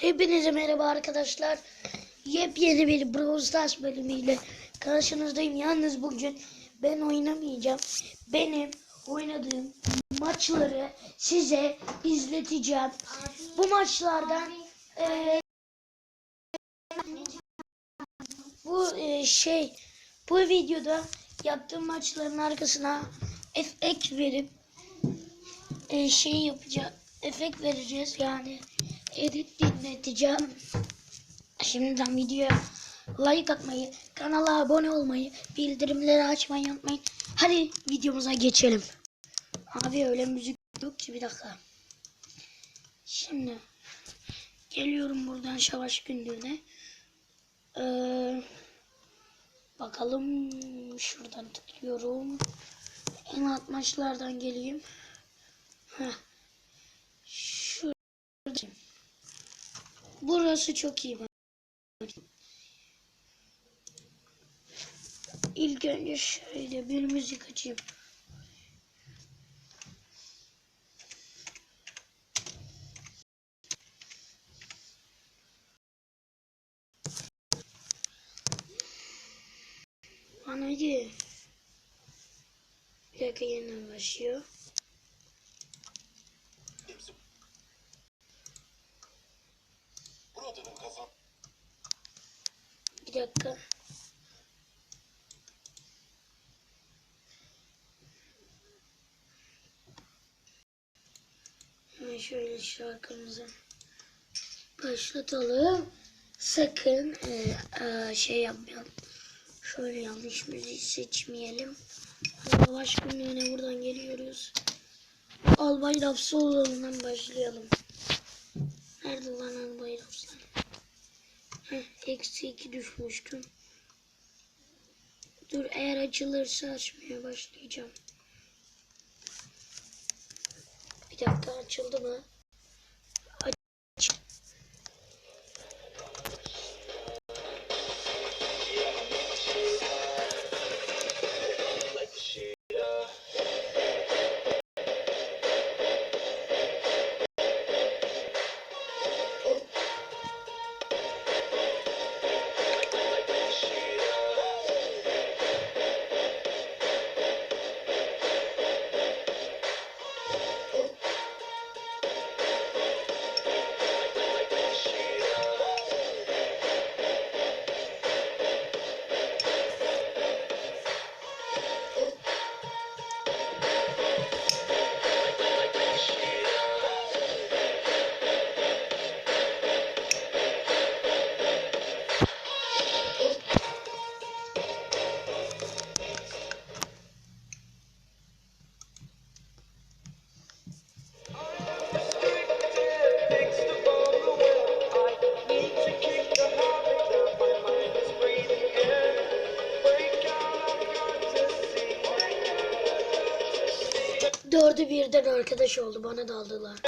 Hepinize merhaba arkadaşlar. Yepyeni bir Brawl Stars bölümüyle karşınızdayım. Yalnız bugün ben oynamayacağım. Benim oynadığım maçları size izleteceğim. Bu maçlardan eee, bu eee, şey bu videoda yaptığım maçların arkasına efekt verip eee, şey yapacağım. Efekt vereceğiz yani edit dinleteceğim. Şimdiden videoya like atmayı, kanala abone olmayı, bildirimleri açmayı unutmayın. Hadi videomuza geçelim. Abi öyle müzik yok ki bir dakika. Şimdi geliyorum buradan savaş günlüğüne. Ee, bakalım şuradan tıklıyorum. En alt maçlardan geleyim. Heh. Şurada. Burası çok iyi. İlk önce şöyle bir müzik açayım. Anayı. Bir dakika yeniden başlıyor. Kazan. Bir dakika. Hemen şöyle şarkımızı başlatalım. Sakın e, e, şey yapmayalım. Şöyle yanlış müziği seçmeyelim. Savaş günlüğüne buradan geliyoruz. Albay Rafsoğlu'ndan başlayalım. Nerede lan Albay Rafsoğlu? Eksi iki düşmüştüm. Dur eğer açılırsa açmaya başlayacağım. Bir dakika açıldı mı? Birden arkadaş oldu. Bana daldılar.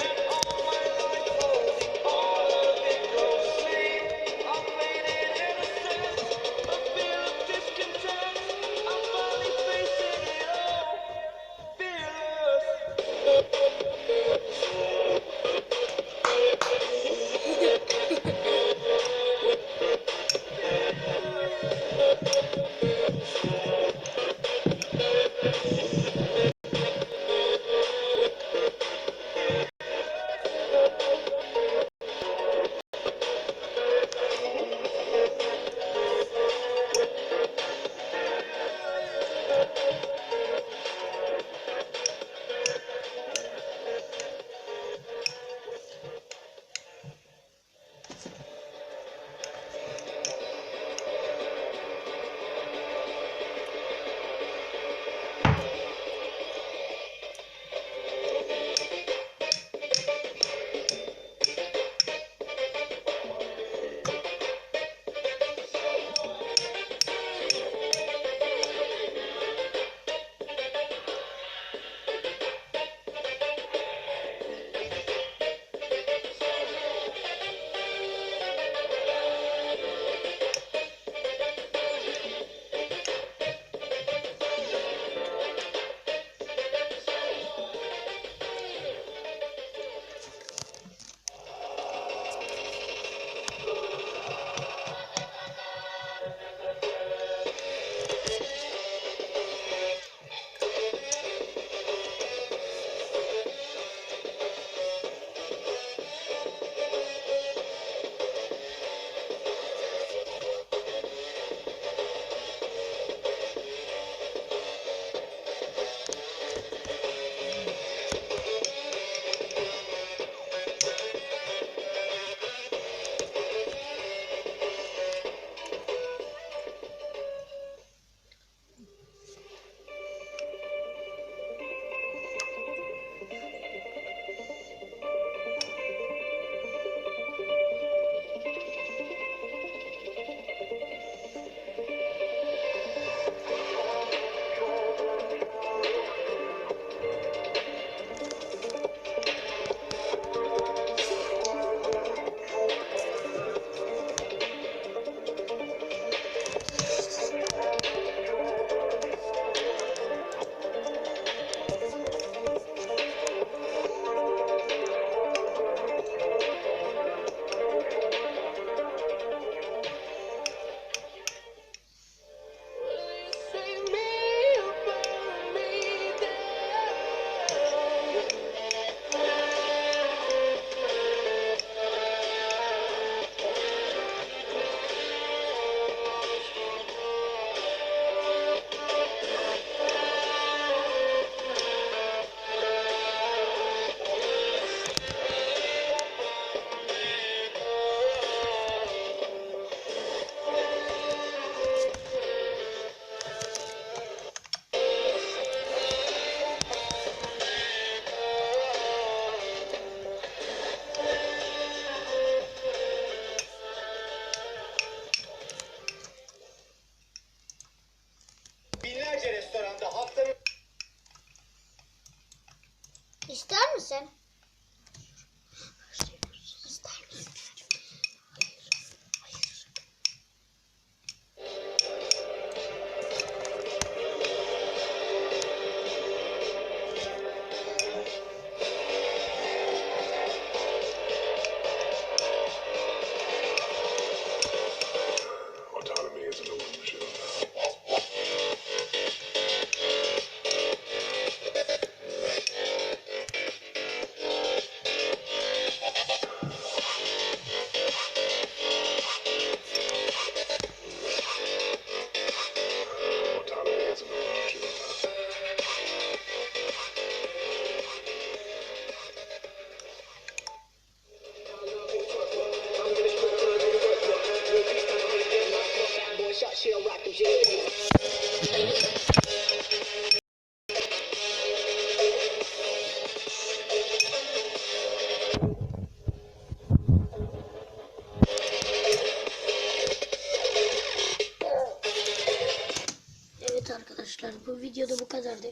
Videoda bu kadardı.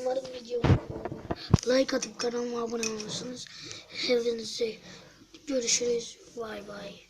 Umarım video like atıp kanalıma abone olursunuz. Hepinize görüşürüz. Bye bye.